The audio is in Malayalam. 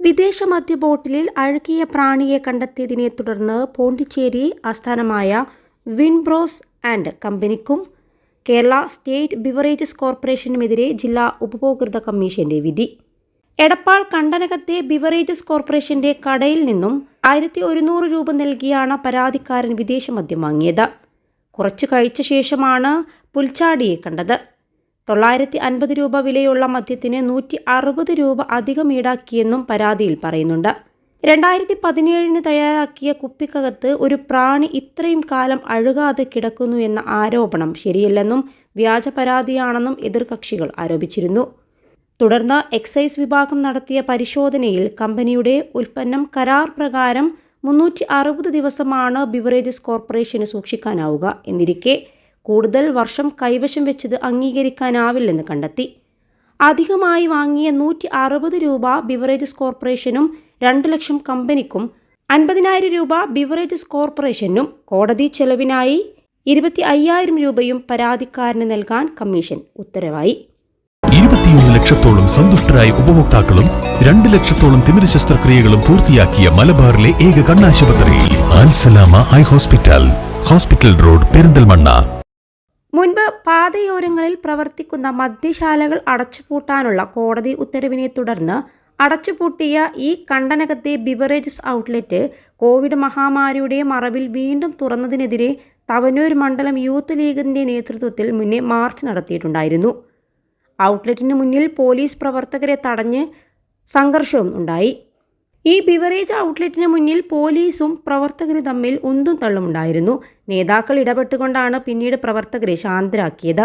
വിദേശ മദ്യ ബോട്ടിലിൽ അഴുകിയ പ്രാണിയെ കണ്ടെത്തിയതിനെ തുടർന്ന് പോണ്ടിച്ചേരി ആസ്ഥാനമായ വിൻബ്രോസ് ആൻഡ് കമ്പനിക്കും കേരള സ്റ്റേറ്റ് ബിവറേജസ് കോർപ്പറേഷനുമെതിരെ ജില്ലാ ഉപഭോക്തൃ കമ്മീഷന്റെ വിധി. എടപ്പാൾ കണ്ടനകത്തെ ബിവറേജസ് കോർപ്പറേഷന്റെ കടയിൽ നിന്നും ആയിരത്തി ഒരുന്നൂറ് രൂപ നൽകിയാണ് പരാതിക്കാരൻ വിദേശ മദ്യം വാങ്ങിയത്. കുറച്ചു കഴിച്ച ശേഷമാണ് പുൽച്ചാടിയെ കണ്ടത്. തൊള്ളായിരത്തി അൻപത് രൂപ വിലയുള്ള മദ്യത്തിന് നൂറ്റി അറുപത് രൂപ അധികം ഈടാക്കിയെന്നും പരാതിയിൽ പറയുന്നുണ്ട്. രണ്ടായിരത്തി പതിനേഴിന് തയ്യാറാക്കിയ കുപ്പിക്കകത്ത് ഒരു പ്രാണി ഇത്രയും കാലം അഴുകാതെ കിടക്കുന്നു എന്ന ആരോപണം ശരിയല്ലെന്നും വ്യാജ പരാതിയാണെന്നും എതിർകക്ഷികൾ ആരോപിച്ചിരുന്നു. തുടർന്ന് എക്സൈസ് വിഭാഗം നടത്തിയ പരിശോധനയിൽ കമ്പനിയുടെ ഉൽപ്പന്നം കരാർ പ്രകാരം മുന്നൂറ്റി അറുപത് ദിവസമാണ് ബിവറേജസ് കോർപ്പറേഷന് സൂക്ഷിക്കാനാവുക എന്നിരിക്കെ കൂടുതൽ വർഷം കൈവശം വെച്ചത് അംഗീകരിക്കാനാവില്ലെന്ന് കണ്ടെത്തി. അധികമായി വാങ്ങിയ നൂറ്റി അറുപത് രൂപ ബിവറേജസ് കോർപ്പറേഷനും രണ്ട് ലക്ഷം കമ്പനിക്കും അൻപതിനായിരം രൂപ ബിവറേജസ് കോർപ്പറേഷനും കോടതി ചെലവിനായി ഇരുപത്തി അയ്യായിരം രൂപയും പരാതിക്കാരന് നൽകാൻ കമ്മീഷൻ ഉത്തരവായി. ഇരുപത്തിയൊന്ന് ലക്ഷത്തോളം സന്തുഷ്ടരായ ഉപഭോക്താക്കളും രണ്ട് ലക്ഷത്തോളം തിമിര ശസ്ത്രക്രിയകളും പൂർത്തിയാക്കിയ മലബാറിലെ ഏക കണ്ണാശുപത്രി eye hospital hospital road Perinthalmanna. മുൻപ് പാതയോരങ്ങളിൽ പ്രവർത്തിക്കുന്ന മദ്യശാലകൾ അടച്ചുപൂട്ടാനുള്ള കോടതി ഉത്തരവിനെ തുടർന്ന് അടച്ചുപൂട്ടിയ ഈ കണ്ടനകത്തെ ബിവറേജസ് ഔട്ട്ലെറ്റ് കോവിഡ് മഹാമാരിയുടെ മറവിൽ വീണ്ടും തുറന്നതിനെതിരെ തവനൂർ മണ്ഡലം യൂത്ത് ലീഗിന്റെ നേതൃത്വത്തിൽ മുന്നേ മാർച്ച് നടത്തിയിട്ടുണ്ടായിരുന്നു. ഔട്ട്ലെറ്റിന് മുന്നിൽ പോലീസ് പ്രവർത്തകരെ തടഞ്ഞ് സംഘർഷവും ഉണ്ടായി. ഈ ബിവറേജ് ഔട്ട്ലെറ്റിന് മുന്നിൽ പോലീസും പ്രവർത്തകരും തമ്മിൽ ഉന്തും തള്ളുമുണ്ടായിരുന്നു. നേതാക്കൾ ഇടപെട്ടുകൊണ്ടാണ് പിന്നീട് പ്രവർത്തകരെ ശാന്തരാക്കിയത്.